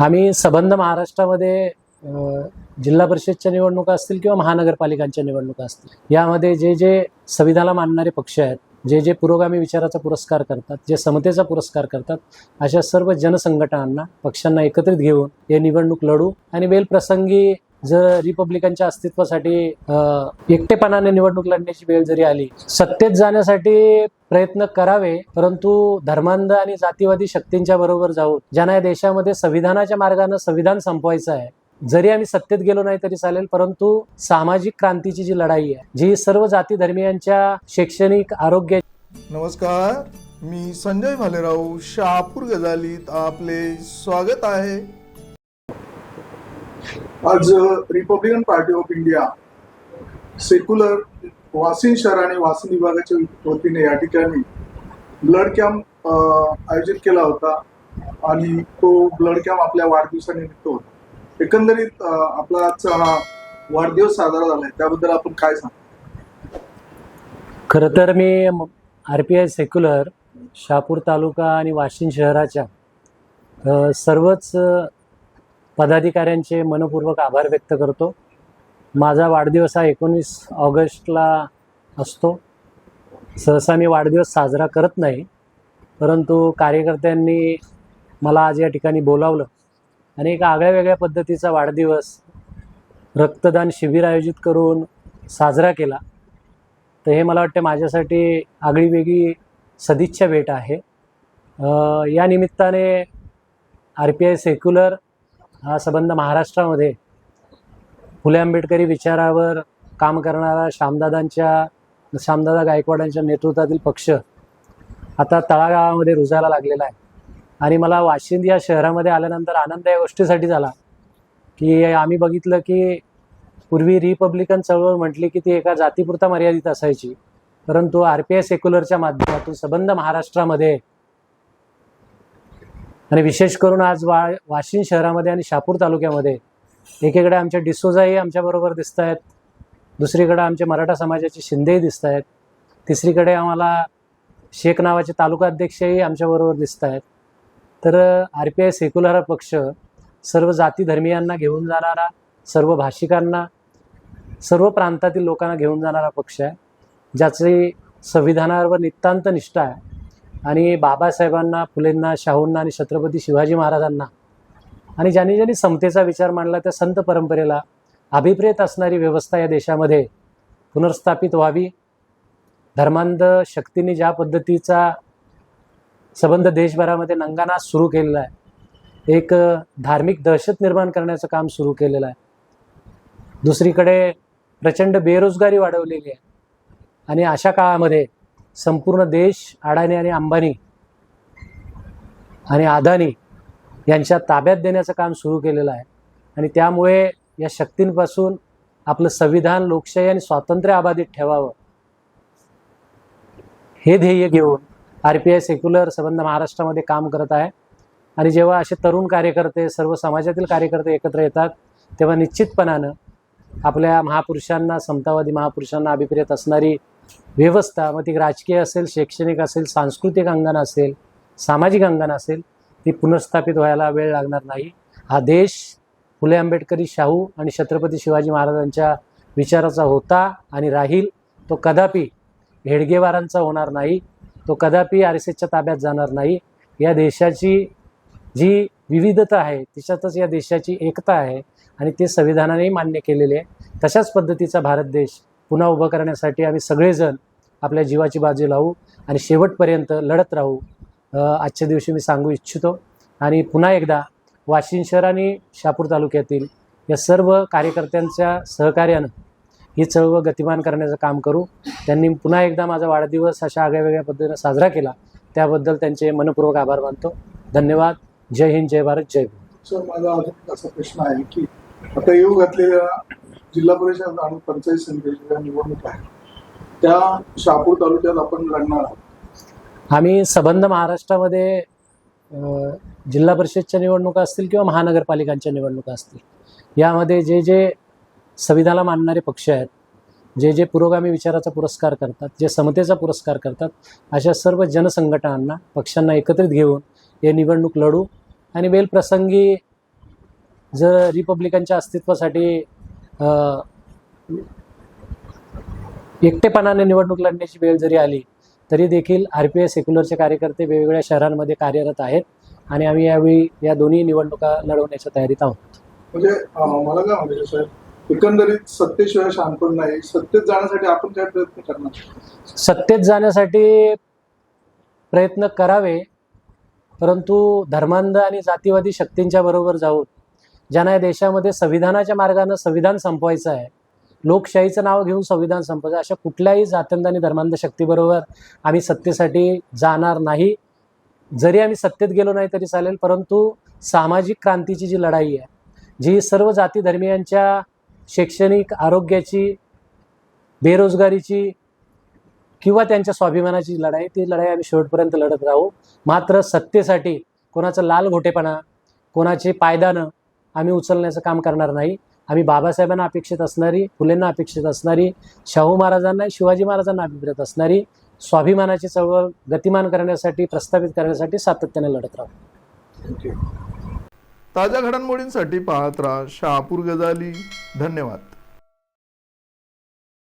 आम्ही सबंध महाराष्ट्रामध्ये जिल्हा परिषदच्या निवडणुका असतील किंवा महानगरपालिकांच्या निवडणुका असतील यामध्ये जे जे संविधानाला मानणारे पक्ष आहेत जे जे पुरोगामी विचाराचा पुरस्कार करतात जे समतेचा पुरस्कार करतात अशा सर्व जनसंघटनांना पक्षांना एकत्रित घेऊन हे निवडणूक लढू आणि वेलप्रसंगी जर रिपब्लिकनच्या अस्तित्वासाठी एकटेपणाने निवडणूक लढण्याची वेळ जरी आली सत्तेत जाण्यासाठी प्रयत्न करावे परंतु धर्मांध आणि जातीवादी शक्तींच्या बरोबर जाऊन ज्यांना या देशामध्ये संविधानाच्या मार्गाने संविधान संपवायचं आहे जरी आम्ही सत्तेत गेलो नाही तरी चालेल परंतु सामाजिक क्रांतीची जी लढाई आहे जी सर्व जाती धर्मियांच्या शैक्षणिक आरोग्य नमस्कार मी संजय भालेराव शहापूर गजालीत आपले स्वागत आहे. आज Republican Party of India Secular Washim शहर आणि वाशिम विभागाच्या वतीने या ठिकाणी ब्लड कॅम्प आयोजित केला होता. आणि तो ब्लड कॅम्प आपल्या वाढदिवसानिमित्त होता. एकंदरीत आपला आजचा हा वाढदिवस साजरा झालाय त्याबद्दल आपण काय सांग? खरं तर मी R P I Secular Shahapur taluka आणि वाशिम शहराच्या सर्वच पदाधिकाऱ्यांचे मनपूर्वक आभार व्यक्त करतो. माझा वाढदिवस हा एकोणीस ऑगस्टला असतो. सहसा मी वाढदिवस साजरा करत नाही परंतु कार्यकर्त्यांनी मला आज या ठिकाणी बोलावलं. आणि एका आगळ्या वेगळ्या पद्धतीचा वाढदिवस रक्तदान शिबिर आयोजित करून साजरा केला. तर हे मला वाटतं माझ्यासाठी आगळी वेगळी सदिच्छा भेट आहे. या निमित्ताने आर पी आय सेक्युलर हा संबंध महाराष्ट्रामध्ये. फुले आंबेडकरी विचारावर काम करणारा श्यामदादांच्या श्यामदादा गायकवाडांच्या नेतृत्वातील पक्ष आता तळागाळामध्ये रुजायला लागलेला आहे. आणि मला वाशिंद या शहरामध्ये आल्यानंतर आनंद या गोष्टीसाठी झाला की आम्ही बघितलं की पूर्वी रिपब्लिकन चळवळ म्हटली की ती एका जातीपुरता मर्यादित असायची. परंतु आर पी आय सेक्युलरच्या माध्यमातून संबंध महाराष्ट्रामध्ये आणि विशेष करून आज वा वाशिम शहरामध्ये आणि शापूर तालुक्यामध्ये एकीकडे आमच्या डिसोजाही आमच्याबरोबर दिसत आहेत दुसरीकडे आमचे मराठा समाजाचे शिंदेही दिसत आहेत तिसरीकडे आम्हाला शेख नावाचे तालुका अध्यक्षही आमच्याबरोबर दिसत आहेत तर आर पी आय सेक्युलर हा पक्ष सर्व जाती धर्मियांना घेऊन जाणारा सर्व भाषिकांना सर्व प्रांतातील लोकांना घेऊन जाणारा पक्ष आहे ज्याची संविधानावर नितांत निष्ठा आहे. आणि बाबासाहेबांना फुलेंना शाहूंना आणि छत्रपती शिवाजी महाराजांना. आणि ज्यांनी ज्यांनी समतेचा विचार मांडला त्या संत परंपरेला अभिप्रेत असणारी व्यवस्था या देशामध्ये पुनर्स्थापित व्हावी. धर्मांध शक्तीने ज्या पद्धतीचा संबंध देशभरामध्ये नंगानाच सुरू केलेला आहे एक धार्मिक दहशत निर्माण करण्याचं काम सुरू केलेलं आहे. दुसरीकडे प्रचंड बेरोजगारी वाढवलेली आहे. आणि अशा काळामध्ये संपूर्ण देश अडाणी आणि अंबानी आणि अदानी यांच्या ताब्यात देण्याचं काम सुरू केलेलं आहे. आणि त्यामुळे या शक्तींपासून आपलं संविधान लोकशाही आणि स्वातंत्र्य अबाधित ठेवावं. हे ध्येय घेऊन आर पी आय सेक्युलर संबंध महाराष्ट्रामध्ये काम करत आहे. आणि जेव्हा असे तरुण कार्यकर्ते सर्व समाजातील कार्यकर्ते एकत्र येतात तेव्हा निश्चितपणानं आपल्या महापुरुषांना समतावादी महापुरुषांना अभिप्रेत असणारी व्यवस्था मग ती राजकीय असेल शैक्षणिक असेल सांस्कृतिक अंगण असेल सामाजिक अंगण असेल ती पुनर्स्थापित व्हायला वेळ लागणार नाही. हा देश फुले आंबेडकरी शाहू आणि छत्रपती शिवाजी महाराजांच्या विचाराचा होता आणि राहील तो कदापि हेडगेवारांचा होणार नाही तो कदापि आर एस एसच्या ताब्यात जाणार नाही. या देशाची जी विविधता आहे तिच्यातच या देशाची एकता आहे आणि ते संविधानानेही मान्य केलेले आहे. तशाच पद्धतीचा भारत देश पुन्हा उभं करण्यासाठी आम्ही सगळेजण आपल्या जीवाची बाजू लावू आणि शेवटपर्यंत लढत राहू आजच्या दिवशी मी सांगू इच्छितो. आणि पुन्हा एकदा वाशिम शहर आणि शहापूर तालुक्यातील या सर्व कार्यकर्त्यांच्या सहकार्यानं ही चळवळ गतिमान करण्याचं काम करू. त्यांनी पुन्हा एकदा माझा वाढदिवस अशा आगळ्या वेगळ्या पद्धतीनं साजरा केला. त्याबद्दल त्यांचे मनपूर्वक आभार मानतो. धन्यवाद. जय हिंद जय भारत जय सर माझा असा प्रश्न आहे की आता येऊ घातलेल्या जिल्हा परिषद आणि पंचायत समितीच्या निवडणूक आहेत. त्या शहापूर तालुक्यात आपण लढणार आहोत. आम्ही सबंध महाराष्ट्रामध्ये जिल्हा परिषदच्या निवडणुका असतील किंवा महानगरपालिकांच्या निवडणुका असतील यामध्ये जे जे संविधानाला मानणारे पक्ष आहेत जे जे पुरोगामी विचाराचा पुरस्कार करतात जे समतेचा पुरस्कार करतात अशा सर्व जनसंघटनांना पक्षांना एकत्रित घेऊन हे निवडणूक लढू आणि वेलप्रसंगी जर रिपब्लिकनच्या अस्तित्वासाठी एकटेपणाने निवडणूक लढण्याची वेळ जरी आली तरी देखील आर पी आय सेक्युलरचे कार्यकर्ते वेगवेगळ्या शहरांमध्ये कार्यरत आहेत आणि आम्ही यावेळी या दोन्ही निवडणुका लढवण्याच्या तयारीत आहोत. म्हणजे मला काय म्हणायचं साहेब? एकंदरीत सत्तेशिवाय शांतपण नाही. सत्तेत जाण्यासाठी आपण काय प्रयत्न करणार? सत्तेत जाण्यासाठी प्रयत्न करावे परंतु धर्मांध आणि जातीवादी शक्तींच्या बरोबर जाऊन ज्यांना या देशामध्ये संविधानाच्या मार्गानं संविधान संपवायचं आहे लोकशाहीचं नाव घेऊन संविधान संपवायचं अशा कुठल्याही जात्यांध आणि धर्मांध शक्तीबरोबर आम्ही सत्तेसाठी जाणार नाही. जरी आम्ही सत्तेत गेलो नाही तरी चालेल परंतु सामाजिक क्रांतीची जी लढाई आहे जी सर्व जाती धर्मियांच्या शैक्षणिक आरोग्याची बेरोजगारीची किंवा त्यांच्या स्वाभिमानाची लढाई ती लढाई आम्ही शेवटपर्यंत लढत राहू. मात्र सत्तेसाठी कोणाचं लाल घोटेपणा कोणाची पायदानं आम्ही उचलण्याचं काम करणार नाही. आम्ही बाबासाहेबांना अपेक्षित असणारी फुलेंना अपेक्षित असणारी शाहू महाराजांना शिवाजी महाराजांना अभिप्रेत असणारी स्वाभिमानाची चळवळ गतिमान करण्यासाठी प्रस्थापित करण्यासाठी सातत्याने लढत राहू. थँक्यू ताज्या घडामोडींसाठी पाहत राहा शहापूर गजाली. धन्यवाद.